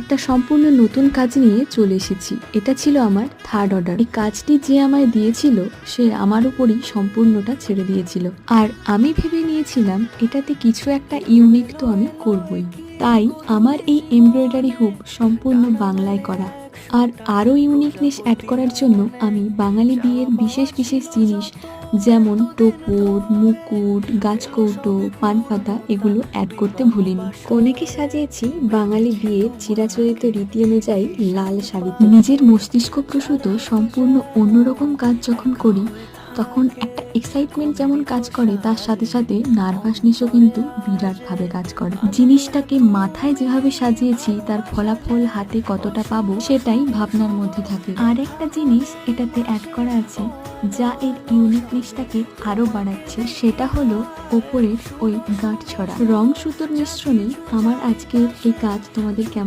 একটা সম্পূর্ণ নতুন কাজ নিয়ে চলে এসেছি। এটা ছিল আমার থার্ড অর্ডার এই কাজটি যে আমায় দিয়েছিল, সে আমার উপরই সম্পূর্ণটা ছেড়ে দিয়েছিল। আর আমি ভেবে নিয়েছিলাম, এটাতে কিছু একটা ইউনিক তো আমি করবই। তাই আমার এই এমব্রয়ডারি হুক সম্পূর্ণ বাংলায় করা। আর আরও ইউনিকনেস অ্যাড করার জন্য আমি বাঙালি বিয়ের বিশেষ বিশেষ জিনিস যেমন টোপর মুকুট, গাছকৌটো, পানপাতা এগুলো অ্যাড করতে ভুলিনি। কনেকে সাজিয়েছি বাঙালি বিয়ের চিরাচরিত রীতি অনুযায়ী লাল শাড়িতে। নিজের মস্তিষ্ক প্রসূত, সম্পূর্ণ অন্যরকম কাজ যখন করি তখন একটা এক্সাইটমেন্ট যেমন কাজ করে, তার সাথে সাথে নার্ভাসনেসও কিন্তু বিরাটভাবে কাজ করে। জিনিসটাকে মাথায় যেভাবে সাজিয়েছি, তার ফলাফল হাতে কতটা পাবো, সেটাই ভাবনার মধ্যে থাকে। আর একটা জিনিস এটাতে অ্যাড করা আছে, যা এর ইউনিকনেসটাকে আরও বাড়াচ্ছে, সেটা হলো ওপরের ওই গাঁট ছড়া। রং সুতোর মিশ্রণে আমার আজকের এই কাজ তোমাদের কেমন